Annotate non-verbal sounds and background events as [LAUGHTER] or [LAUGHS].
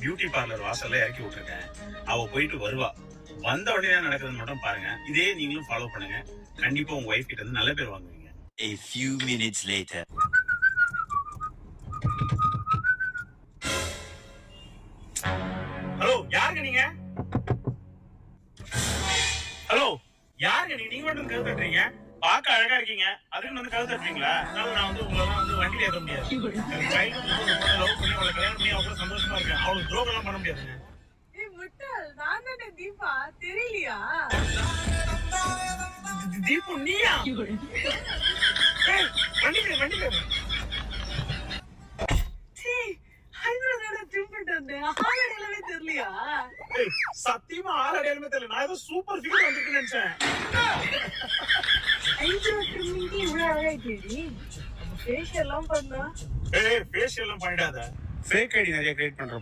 Beauty parlour வாசல்ல இறக்கி விட்டுருக்கேன் அவ போயிட்டு வருவா. வந்த உடனே என்ன நடக்குதுன்னு மட்டும் பாருங்க. இதே நீங்களும் ஃபாலோ பண்ணுங்க. கண்டிப்பா உங்க ஒய்ஃப் கிட்ட இருந்து நல்ல பேர் வாங்குவீங்க. A few minutes later. Hello யாருங்க நீங்க? ஹலோ யாருங்க நீங்க? நீங்க மட்டும் கழுத்து தட்டுறீங்க? பார்க்க அழகா இருக்கீங்க. அதுக்கு வந்து கழுத்து தட்டுறீங்களா? அதனால நான் வந்து உங்களை வந்து வண்டியில ஏற்ற முடியாது. [LAUGHS] முடியாதுங்க. தீபா? தெரியலையா? தீபு நீயா? தெரியலையா? ஏய், சத்தியமா ஆள் அடையாளமே தெரியல. நான் ஏதோ சூப்பர் ஃபிகர் வந்துருக்கு நினைச்சேன். ஃபேஷியல் எல்லாம் பண்ணா. ஏய் ஃபேஷியல் எல்லாம் பண்ணிடாத. ஃபேக் ஐடி நிறைய கிரியேட் பண்ற